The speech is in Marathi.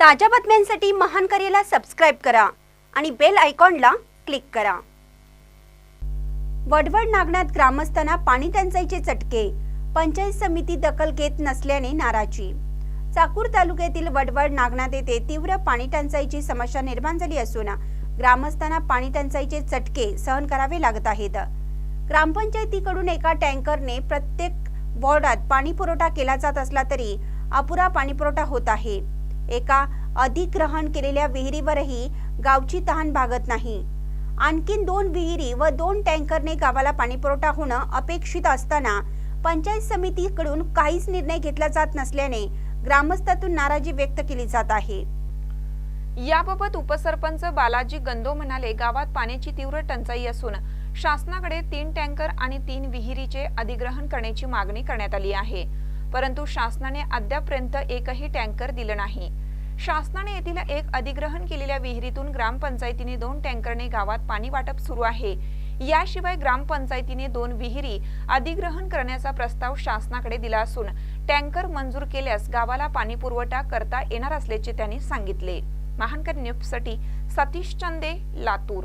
ताज्या बातम्यांसाठी महान करेला सबस्क्राईब करा आणि बेल आयकॉनला क्लिक करा. वडवड नागनाथ ग्रामस्थांना पाणी टंचाईचे चटके. पंचायत समिती दखल घेत नसल्याने नाराजी. चाकूर तालुक्यातील वडवड नागनाथ येथे तीव्र पाणी टंचाईची समस्या निर्माण झाली असून ग्रामस्थांना पाणी टंचाईचे चटके सहन करावे लागत आहेत. ग्रामपंचायतीकडून एका टँकरने प्रत्येक वॉर्डात पाणी पुरवठा केला जात असला तरी अपुरा पाणी पुरवठा होत आहे. एका अधिग्रहण केलेल्या विहिरीवरही गावची तहान भागत नाही. आणखीन दोन विहिरी व दोन टँकरने गावाला पाणीपुरवठा होणं अपेक्षित असताना पंचायत समितीकडून काहीच निर्णय घेतला जात नसल्याने ग्रामस्थातून नाराजी व्यक्त केली जात आहे. याबाबत उपसरपंच बालाजी गंदो म्हणाले गावात पाण्याची तीव्र टंचाई असून शासनाकडे तीन टँकर आणि तीन विहिरीचे अधिग्रहण करण्याची मागणी करण्यात आली आहे. परंतु शासनाने अद्यापर्यंत एकही टँकर दिलं नाही. शासनाने येथील एक अधिग्रहण केलेल्या विहिरीतून ग्रामपंचायतीने दोन टँकरने गावात पाणी वाटप सुरू आहे. याशिवाय ग्रामपंचायतीने दोन विहिरी अधिग्रहण करण्याचा प्रस्ताव शासनाकडे दिला असून टँकर मंजूर केल्यास गावाला पाणी पुरवठा करता येणार असल्याचे त्यांनी सांगितले. महानकर न्यूजसाठी सतीश चंदे लातूर.